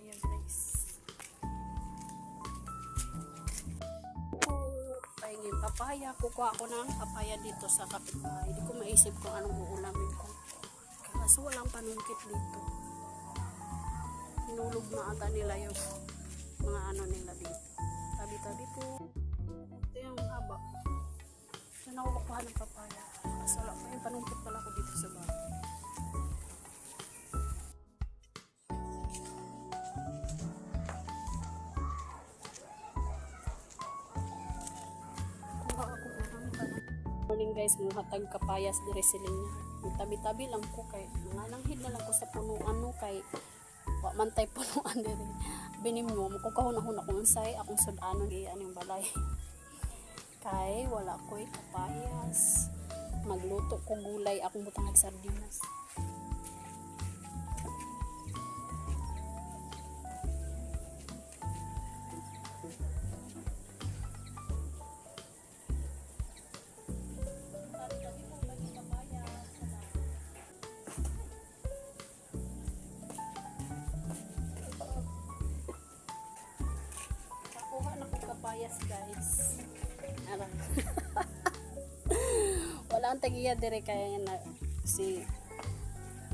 papaya guys. Paingin papaya. Kukuha ko ng papaya dito sa kapitbahay. Hindi ko maisip kung anong uulamin ko. Kaso walang panungkit dito. Hinulog na ata nila yung mga ano nila dito. Tabi-tabi po. Ito yung haba. Saan ako kukuha ng papaya? Kaso wala pa yung panungkit pala ko dito sa bahay. Morning guys, mga tag kapayas dire siling niya. May Tabi-tabi lang ko kay nangananghid na lang ko sa punuan no kay wa man tay punuan dire. Binim mo ko kahuna-huna kung unsay akong sudanon di aning balay. kay wala ko'y kapayas. Magluto ko gulay akong butang ng sardinas. Na ko kapayas guys. Ara. Wala ang tagiya dire kaya na si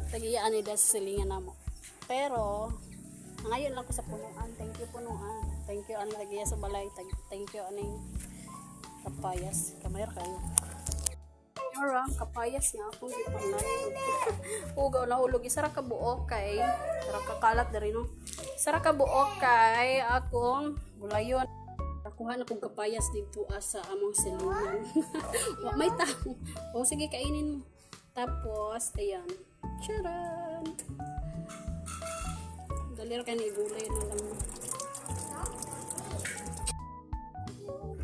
tagiya ani da sa silingan namo. Pero ngayon lang ko sa punuan. Thank you punuan. Thank you ani tagiya sa balay. Thank you aning kapayas. Kamayar kayo. Ora, kapayas nga akong gipanglayo. Ugaw na hulog. Isara ka buok kay. Isara ka kalat dari no. Isara ka buok kay akong gulayon. Nakuha na kong kapayas dito asa among silingan. Wa may tao. O sige kainin mo. Tapos, ayan. Charan! Dalir ka ni gulay na lang.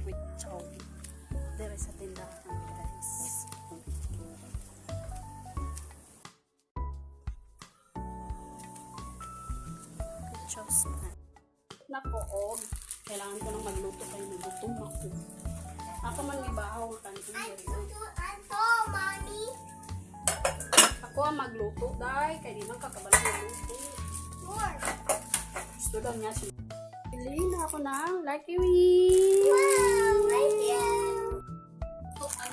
Wait, chow. Dire sa tindahan, guys. Nako, og. Kailangan ko nang magluto kayo ng gutom ako. Ako man may bahaw ang kantin. Ako ang magluto, dahil kaya di man kakabala magluto. Gusto daw niya si Piliin na ako ng Lucky Wee! Ito, ah,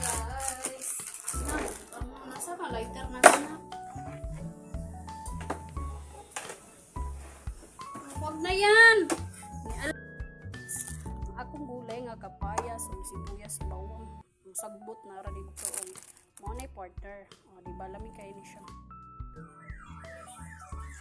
guys. Na, um, nasa ka lighter na na. Huwag na yan! Nga kapayas, ang sibuyas, bawang, ang sagbot na ra dito. Mo na partner. O, di ba lamig kayo ni siya.